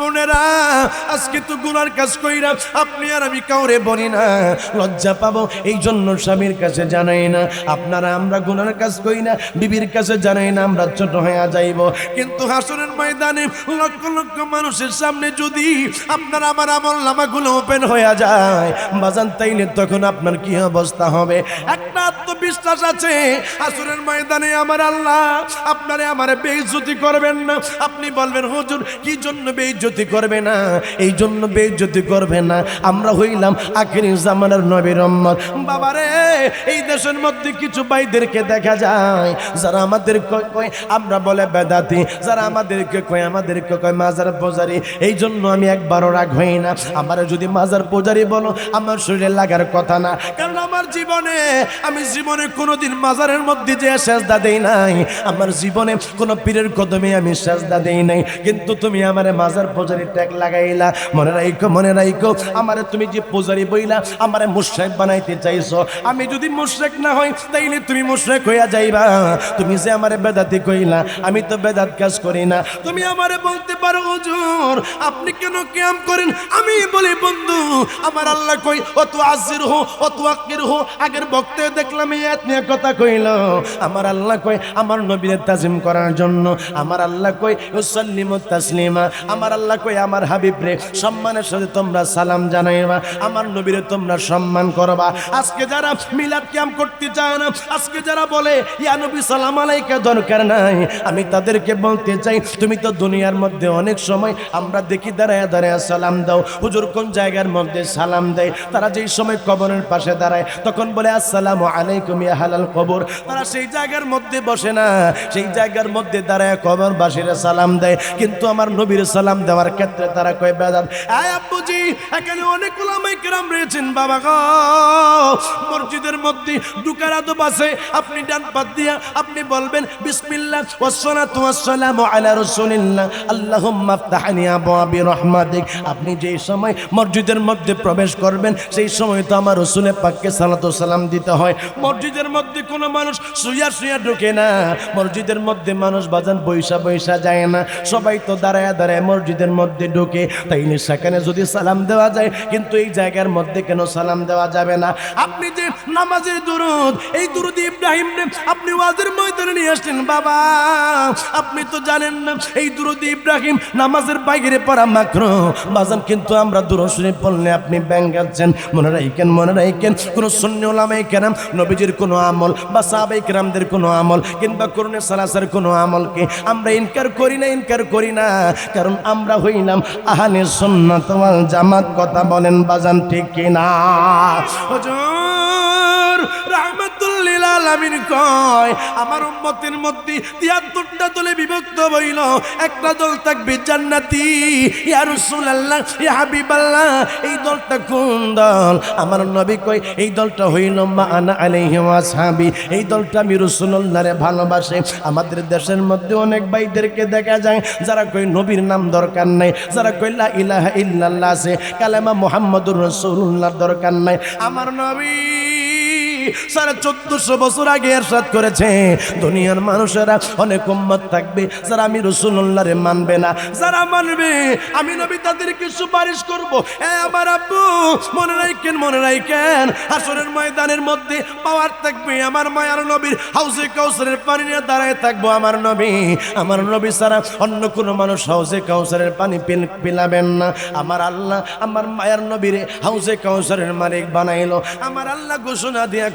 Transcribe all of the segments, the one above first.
বোনেরা, আজকে তো গুনার কাজ কইরা আপনি আর আমি কাউরে বলি না। লজ্জা পাবো এই জন্য স্বামীর কাছে জানাই না। আপনারা আমরা গুনার কাজ করি না, বিবির কাছে জানাই না, আমরা ছোট হয়ে যাইব। কিন্তু হাসনের ময়দানে লক্ষ লক্ষ মানুষের সামনে যদি আপনার আমার আমল নামাগুলো ওপেন হয়ে যায়, বাজান তাইলে তখন আপনার কি অবস্থা হবে? একটা আত্মবিশ্বাস আছে হাসনের ময়দানে আমার আল্লাহ আপনারে আমারে বেইজ্জতি করবেন না। আপনি বলবেন, হুজুর, কি জন্য বেইজ্জতি করবে না, এই জন্য বেইজ্জতি করবে না। আমরা হইলাম আখিরি জামানার নবীর রহমত বাবারে, এই দেশের মধ্যে কিছু ভাইদেরকে দেখা যায়, যারা আমাদের কয় আমরা বলে বেদাতি, যারা আমাদেরকে কয় আমাদেরকে কয় মাজার পূজারি। এই জন্য আমি একবারও রাগ হই না। আমার যদি মাজার পূজারি বলো, আমার শরীরে লাগার কথা না। কারণ আমার জীবনে, আমি জীবনে কোনোদিন মাজারের মধ্যে যে সেজদা দেই নাই। আমার জীবনে কোনো পীরের কদমে আমি সেজদা দেই নাই। কিন্তু তুমি আমারে মাজার পূজারি ট্যাগ লাগাইলা। মনে রাইকো মনে রাইকো আমারে তুমি যে পূজারি বইলা, আমারে মুশরিক বানাইতে চাইছো। আমি যদি মুশরিক না হই, তাইলে তুমি মুশরিক হইয়া যাইবা। তুমি যে আমারে বেদাতি কইলা, আমি তো বেদাত কাজ করি না। তুমি আমারে বলতে পারো, হুজুর, আপনি কেন কিয়াম করেন? আমি বলি, বন্ধু, আমার আল্লাহ কই অত আজির হো অত আকির হো। আগের বক্তে দেখলাম এই আত্মীয় কথা কইল। আমার আল্লাহ কই, আমার নবীর তাজিম করার জন্য। আমার আল্লাহ কই উসাল্লিমু তাসলিমা। আমার আল্লাহ কই, আমার হাবিব রে, সম্মানের সাথে তোমরা সালাম জানাইবা, আমার নবীরে তোমরা সম্মান করবা। আজকে যারা মিলাদ ক্যাম করতে চায় না, আজকে যারা বলে, ইয়া নবী, সালাম আলাইকা, দরকার নাই। আমি তাদেরকে বলতে চাই, তুমি তো দুনিয়ার মধ্যে অনেক সময় আমরা দেখি, দাঁড়ায় দাঁড়ায় সালাম দাও। হুজুর কোন জায়গার মধ্যে সালাম দেয়? তারা যেই সময় কবরের পাশে দাঁড়ায়, তখন বলে, আসসালামু আলাইকুম, ইয়া হালাল কবর। তারা সেই জায়গার মধ্যে বসে না, সেই জায়গার মধ্যে দাঁড়ায় কবর বাসীরা সালাম দেয়। কিন্তু আমার নবীর সালাম দেওয়ার ক্ষেত্রে তারা কয় বেদাত? আয় আব্বুজি, এখানে অনেক ওলামাই রয়েছেন, বাবা গো। মসজিদের মধ্যে আপনি ডান পাত দিয়া আপনি বলবেন, বিসমিল্লাহ ওয়াসসালাতু ওয়াসসালামু আলা রাসূলিল্লাহ। আল্লাহুম্মা আবওয়াবি আপনি যেই সময় মসজিদের মধ্যে প্রবেশ করবেন, সেই সময় তো আমার রসুলের পাককে সালাতু সালাম দিতে হয়। মসজিদের মধ্যে কোনো মানুষ শুয়া শুয়া ঢুকে না। মসজিদের মধ্যে মানুষ বাজান বৈশা বৈশা যায় না। সবাই তো দাঁড়ায় দাঁড়ায় মসজিদের মধ্যে ঢুকে, তাইলে সেখানে যদি সালাম দেওয়া যায়, কিন্তু এই জায়গার মধ্যে কেন সালাম দেওয়া যাবে না? আপনি যে নামাজের দুরুদ, এই দুরুদ ইব্রাহিম আপনি ওয়াজের ময়দানে নিয়ে আসছেন বাবা। আপনি তো জানেন না, এই দুরুদ ইব্রাহিম নামাজের বাইরে পড়া মাত্র। বাজান, কিন্তু আমরা দুরুদ শরীফ পড়লে আপনি ব্যাঙ্গাচ্ছেন মনে রাখেন মনে রাখেন কোন শূন্য ওলামাই কেরাম, নবীজির কোনো আমল বা সাহাবাই কেরামদের কোনো আমল, কিংবা করুণে সালাসের কোনো আমলকে আমরা ইনকার করি না, ইনকার করি না, কারণ আমরা হইলাম আহানে সুন্নাত জামাত। কথা বলেন বাজান ঠিক কিনা? রাহমাতুল্লিল আলামিন কয়, আমার উম্মতের মধ্যে তিয়াত্তরটা দলে বিভক্ত হইল। একটা দল থাকবে জান্নাতি। ইয়া রাসূলুল্লাহ, ইয়া হাবিবাল্লাহ, এই দলটা কোন দল? আমার নবী কয়, এই দলটা হইল মা আনা আলাইহি ওয়াসহাবি এই দলটা আমি রাসূলুল্লাহরে ভালোবাসে। আমাদের দেশের মধ্যে অনেক ভাইদেরকে দেখা যায়, যারা কই নবীর নাম দরকার নাই। যারা কই লা ইলাহা ইল্লাল্লাহ আছে, কালেমা মুহাম্মাদুর রাসূলুল্লাহ দরকার নাই। আমার নবী সাড়ে চোদ্দশো বছর আগে এরশাদ করেছে। দুনিয়ার মানুষেরা অনেক উম্মত থাকবে, যারা আমি রসুল্লাহরে মানবে না। যারা মানবে, আমি নবী তাদেরকে সুপারিশ করব। আমার আব্বু, মনে রাখেন মনে রাখেন আসরের ময়দানের মধ্যে পাওয়ার থাকবে। আমার মায়ার নবীর হাউসে কাউসারের পানি নিয়ে দাঁড়ায় থাকব আমার নবী। আমার নবী ছাড়া অন্য কোনো মানুষ হাউসে কাউসারের পানি পিলাবেন না। আমার আল্লাহ, আমার মায়ার নবীরে হাউসে কাউসারের মালিক বানাইলো। আমার আল্লাহ ঘোষণা দিয়া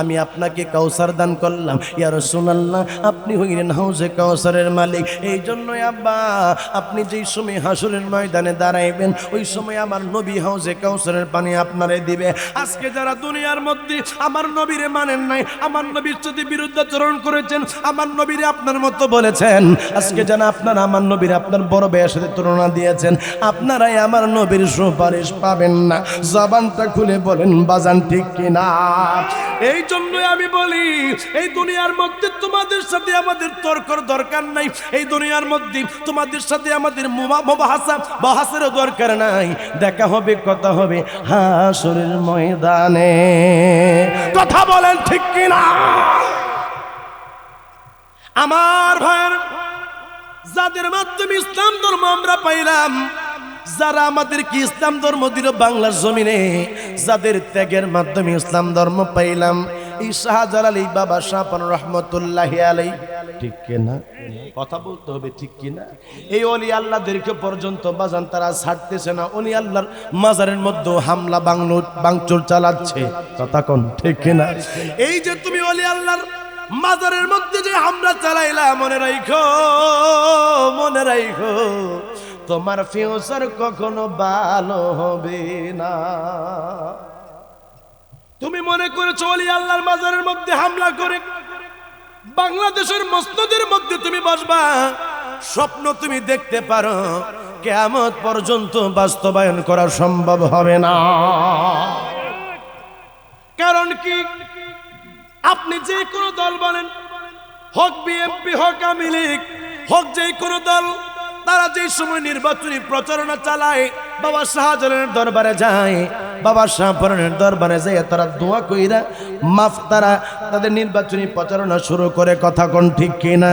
আমি আপনাকে কাউসার দান করলাম। ইয়া রাসূলুল্লাহ, আপনি হইলেন হাউজে কাউসারের মালিক। এই জন্যই আব্বা, আপনি যেই সময় হাসরের ময়দানে দাঁড়াইবেন, ওই সময় আমার নবী হাউজে কাউসারের পানি আপনারে দিবে। আজকে যারা দুনিয়ার মধ্যে আমার নবীরে মানেন নাই, আমার নবীর যদি বিরুদ্ধাচরণ করেছেন, আমার নবীরে আপনার মতো বলেছেন। আজকে যেন আপনারা, আমার নবীর, আপনার বড় ভাইয়ের সাথে তুলনা দিয়েছেন। আপনারাই আমার নবীর সুপারিশ পাবেন না। জবানটা খুলে বলেন, বাজান ঠিক কিনা? এই জন্যই আমি বলি, এই দুনিয়ার মধ্যে তোমাদের সাথে আমাদের তর্কর দরকার নাই। এই দুনিয়ার মধ্যে তোমাদের সাথে আমাদের বাহাসেরও দরকার নাই। দেখা হবে, কথা হবে, হাসরের ময়দানে। কথা বলেন ঠিক কিনা? আমার ভাইয়ের যাদের মাধ্যমে ইসলাম ধর্ম আমরা পাইলাম, যারা আমাদেরকে ইসলাম ধর্ম দিল বাংলার জমিনে, যাদের ত্যাগের মাধ্যমে ইসলাম ধর্ম পাইলাম, এই শাহজালাল এই বাবা শাহপান রহমতুল্লাহ আলাই ঠিক কিনা কথা বলতে হবে ঠিক কিনা এই অলি আল্লাহদেরকে পর্যন্ত বাজান তারা ছাড়তেছে না, অলি আল্লাহর মাজারের মধ্যে হামলা, বাংলো বাংচুর চালাচ্ছে। কথা কোন, ঠিক কিনা এই যে তুমি অলি আল্লাহর মাজারের মধ্যে যে হামলা চালাইলা, মনে রাখো মনে রাখো তোমার ফিউচার কখনো ভালো হবে না। তুমি মনে করে চলি আল্লাহর মাজারের মধ্যে হামলা করে বাংলাদেশের মসনদের মধ্যে তুমি বসবা, স্বপ্ন তুমি দেখতে পারো কেমন পর্যন্ত বাস্তবায়ন করা সম্ভব হবে না। কারণ কি? আপনি যে কোনো দল বলেন, হক বিএনপি হক আওয়ামী লীগ, হক যে কোনো দল, তারা যে সময় নির্বাচনী প্রচারণা চালায়, বাবা শাহজালালের দরবারে যায়, বাবা শাহরণের দরবারে যায় তারা দোয়া কইরা মাফ তারা, তাদের নির্বাচনী প্রচারণা শুরু করে, কথা কোন ঠিক কিনা?